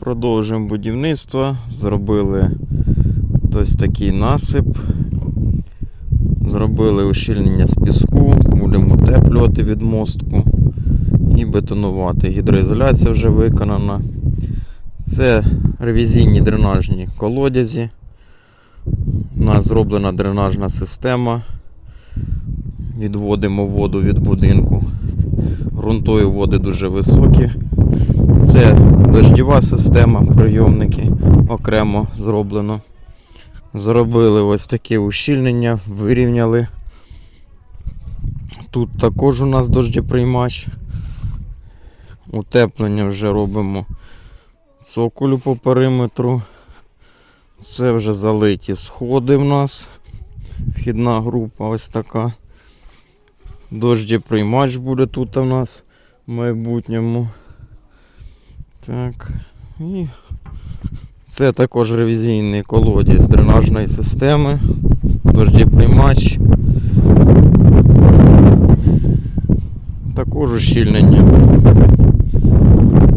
Продовжуємо будівництво. Зробили ось такий насип. Зробили ущільнення з піску, будемо утеплювати відмостку і бетонувати. Гідроізоляція вже виконана. Це ревізійні дренажні колодязі. У нас зроблена дренажна система. Відводимо воду від будинку. Грунтові води дуже високі. Це дождєва система, прийомники окремо зроблено. Зробили ось таке ущільнення, вирівняли. Тут також у нас дождєприймач. Утеплення вже робимо цоколю по периметру. Це вже залиті сходи в нас. Вхідна група ось така. Дождєприймач буде тут у нас в майбутньому. Так. І це також ревізійний колодязь дренажної системи. Дождєприймач. Також ущільнення.